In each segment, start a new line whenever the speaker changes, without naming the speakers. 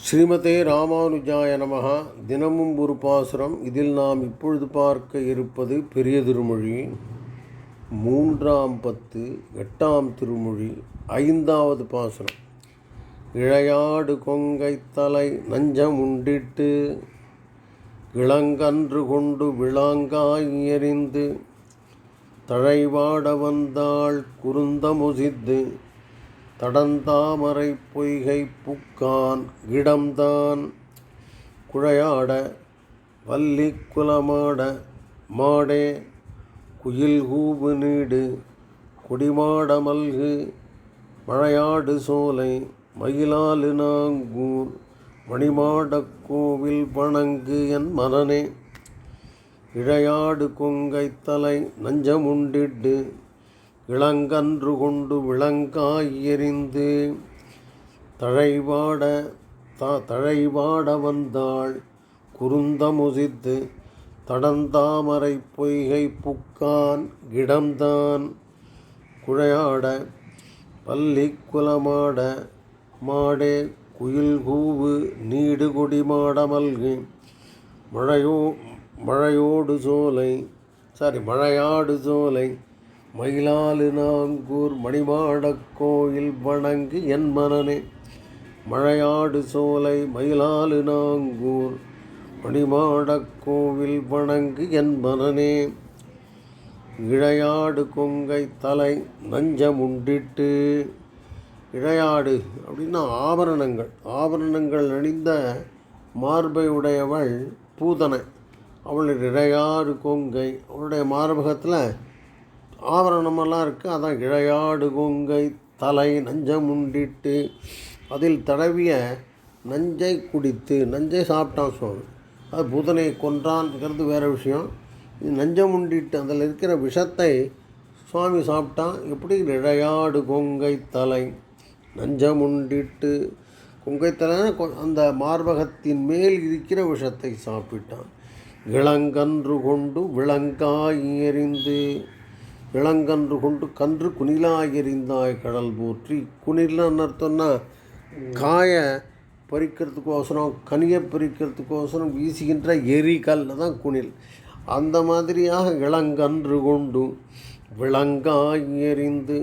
ஸ்ரீமதே ராமானுஜாய நமகா தினமும் ஒரு பாசுரம். இதில் நாம் இப்பொழுது பார்க்க இருப்பது பெரிய திருமொழி மூன்றாம் பத்து எட்டாம் திருமொழி ஐந்தாவது பாசுரம். இழையாடு கொங்கை தலை நஞ்சம் உண்டிட்டு இளங்கன்று கொண்டு விளாங்காய் எறிந்து தழைவாட வந்தாள் குருந்தமுசித்து தடந்தாமரை பொய்கை புக்கான் இடம்தான். குழையாட வள்ளி குலமாட மாடே குயில் கூபு நீடு கொடிமாட மல்கு மழையாடு சோலை மயிலாலு நாங்கூர் மணிமாடக் கோவில் வணங்கு என் மனனே. இழையாடு கொங்கை தலை நஞ்சமுண்டிட்டு இளங்கன்று கொண்டு விளங்காய் எறிந்து தழைவாட த தழைவாட வந்தாள். குருந்தமுசித்து தடந்தாமரை பொய்கை புக்கான் இடம்தான் குழையாட பள்ளி குலமாட மாடே குயில் கூவு நீடு கொடி மாடமல்கு மழையோ மழையோடு சோலை சாரி மழையாடு சோலை மயிலாலு நாங்கூர் மணிமாடக் கோயில் வணங்கு என் மனனே மழையாடு சோலை மயிலாலு நாங்கூர் மணிமாடக் கோவில் வணங்கு என் மனனே இழையாடு கொங்கை தலை நஞ்சமுண்டிட்டு. இழையாடு அப்படின்னா ஆபரணங்கள். ஆபரணங்கள் அணிந்த மார்பை உடையவள் பூதனை. அவளுடைய இழையாடு கொங்கை. அவளுடைய மார்பகத்தில் ஆபரணமெல்லாம் இருக்குது அதான் இழையாடு கொங்கை தலை நஞ்சம் உண்டிட்டு அதில் தடவிய நஞ்சை குடித்து நஞ்சை சாப்பிட்டான் சுவாமி. அது புதனை கொன்றான்ங்கிறது வேறு விஷயம். இது நஞ்சம் உண்டிட்டு அதில் இருக்கிற விஷத்தை சுவாமி சாப்பிட்டான். எப்படி? இழையாடு கொங்கை தலை நஞ்சம் உண்டிட்டு கொங்கை கொ- அந்த மார்பகத்தின் மேல் இருக்கிற விஷத்தை சாப்பிட்டான். இளங்கன்று கொண்டு விளங்காய் எறிந்து இளங்கன்று கொண்டு கன்று குனிலாய் எறிந்தாய் கடல் போற்றி. குனிலன்னு அர்த்தம்னா காயை பறிக்கிறதுக்கோசரம் கனியை பறிக்கிறதுக்கோசரம் வீசுகின்ற எரிகல்ல தான் குனில் அந்த மாதிரியாக இளங்கன்று கொண்டு விளங்காய் எறிந்து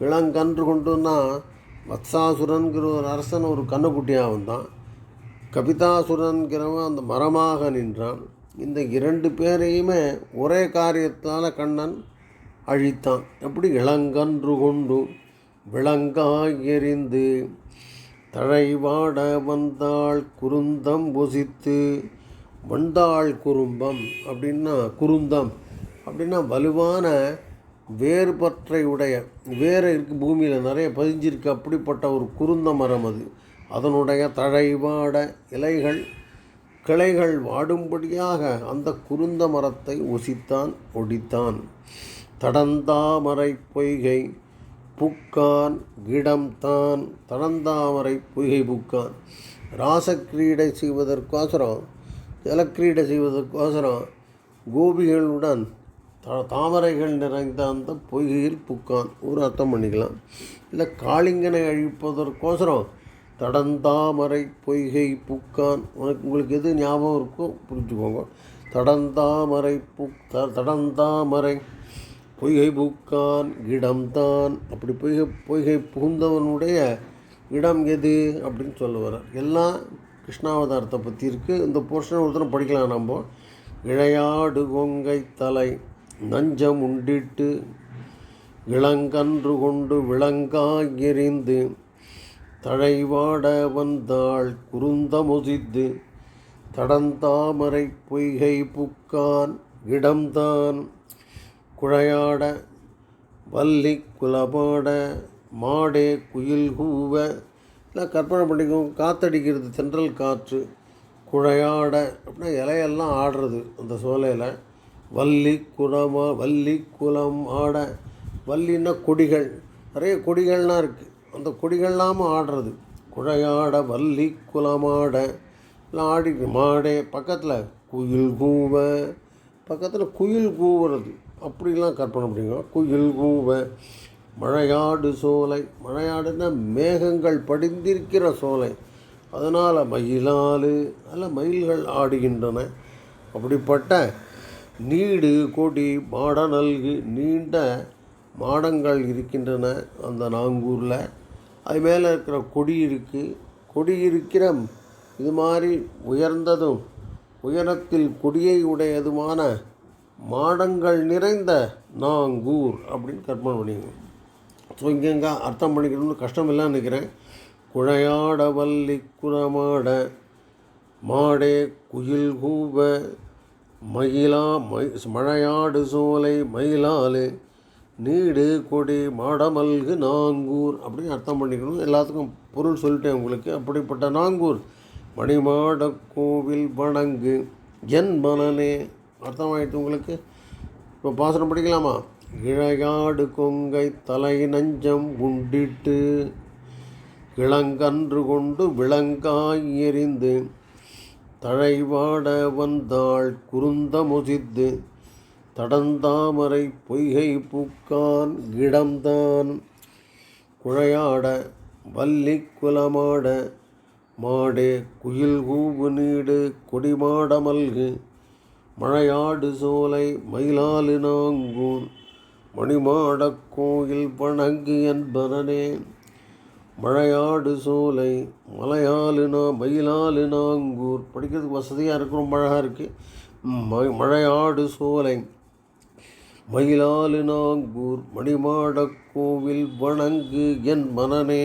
இளங்கன்று கொண்டுன்னா வத்சாசுரன்கிற ஒரு அரசன் ஒரு கண்ணுக்குட்டியாக வந்தான் கபிதாசுரன்கிறவன் அந்த மரமாக நின்றான். இந்த இரண்டு பேரையுமே ஒரே காரியத்தால் கண்ணன் அழித்தான். எப்படி இளங்கன்று கொண்டு விளங்காய் எறிந்து தழைவாட வந்தாள் குருந்தம் பொசித்து வந்தாள் குறும்பம் அப்படின்னா குருந்தம் அப்படின்னா வலுவான வேர்பற்றை உடைய வேறு இருக்கு பூமியில் நிறைய பதிஞ்சிருக்கு. அப்படிப்பட்ட ஒரு குருந்த மரம் அது. அதனுடைய தழைவாட இலைகள் கிளைகள் வாடும்படியாக அந்த குருந்த மரத்தை ஒசித்தான் ஒடித்தான். தடந்தாமரை பொய்கை புக்கான் கிடம்தான். தடந்தாமரை பொய்கை புக்கான். ராசக்கிரீடை செய்வதற்கோசரம் ஜலக்கிரீடை செய்வதற்கோசரம் கோபிகளுடன் த தாமரைகள் நிறைந்த அந்த பொய்கையில் புக்கான். ஒரு அர்த்தம் பண்ணிக்கலாம். இல்லை காளிங்கனை அழிப்பதற்கோசரம் தடந்தாமரை பொய்கை புக்கான். உனக்கு உங்களுக்கு எது ஞாபகம் இருக்கோ புரிஞ்சுக்கோங்க. தடந்தாமரை புக் த தடந்தாமரை பொய்கை புக்கான் இடம்தான் அப்படி பொய்கை பொய்கை புகுந்தவனுடைய இடம் எது அப்படின்னு சொல்ல வர எல்லாம் கிருஷ்ணாவதாரத்தை பற்றி இருக்குது இந்த போர்ஷனை ஒருத்தரும் படிக்கலாம் நம்ம. இழையாடு கொங்கை தலை நஞ்சம் உண்டிட்டு இளங்கன்று கொண்டு விளங்காய் எறிந்து தழைவாட வந்தாள் குருந்தமுசித்து தடந்தாமரை பொய்கை புக்கான் இடம்தான் குழையாட வள்ளி குலமாட மாடே குயில் கூவ. இல்லை கற்பனை பண்ணிக்கும் காத்தடிக்கிறது தென்றல் காற்று. குழையாட அப்படின்னா இலையெல்லாம் ஆடுறது அந்த சோலையில். வள்ளி குலமா வள்ளி குலம் ஆட. வள்ளின்னா கொடிகள். நிறைய கொடிகள்லாம் இருக்குது அந்த கொடிகள்லாம் ஆடுறது. குழையாட வள்ளி குலமாட. எல்லாம் ஆடி மாடே பக்கத்தில் குயில் கூவ. பக்கத்தில் குயில் கூவுறது. அப்படிலாம் கற்பனை பண்ணிக்கோ. குயில் கூவ மழையாடு சோலை. மழையாடுன்னா மேகங்கள் படிந்திருக்கிற சோலை. அதனால் மயிலாலு நல்ல மயில்கள் ஆடுகின்றன. அப்படிப்பட்ட நீடு கொடி மாட நல்கு நீண்ட மாடங்கள் இருக்கின்றன அந்த நாங்கூரில். அது மேலே இருக்கிற கொடி இருக்குது கொடி இருக்கிற இது மாதிரி உயர்ந்ததும் உயரத்தில் கொடியை உடையதுமான மாடங்கள் நிறைந்த நாங்கூர் அப்படின்னு கற்பனை பண்ணிங்க ஸோ இங்கெங்க அர்த்தம் பண்ணிக்கணும்னு கஷ்டம் இல்லைன்னு நினைக்கிறேன். குழையாட வல்லி குரமாட மாடே குயில் கூவ மயிலா மை மழையாடு சோலை மயிலாலு நீடு கொடி மாடமல்கு நாங்கூர் அப்படின்னு அர்த்தம் பண்ணிக்கணும். எல்லாத்துக்கும் பொருள் சொல்லிட்டேன் உங்களுக்கு. அப்படிப்பட்ட நாங்கூர் மணிமாட கோவில் வணங்கு என் மனநே. அர்த்தமாயிட்டு உங்களுக்கு? இப்போ பாசனம் படிக்கலாமா? இழையாடு கொங்கை தலை நஞ்சம் உண்டிட்டு இளங்கன்று கொண்டு விளங்காய் எறிந்து தழைவாட வந்தாள் குருந்த முசித்து தடந்தாமரை பொய்கை பூக்கான் இடம்தான். குழையாட வள்ளி குலமாட மாடே குயில் கூவு நீடு கொடிமாடமல்கு மழையாடு சோலை மயிலாலு நாங்கூன். மணிமாடக் கோயில் வணங்கு என்பனே மழையாடு சோலை மலையாளுனா மயிலாலு நாங்கூர். படிக்கிறதுக்கு வசதியாக இருக்கு ரொம்ப அழகாக இருக்குது மழையாடு சோலை மயிலாலு நாங்கூர். மணிமாடக் கோவில் வணங்கு என் மனனே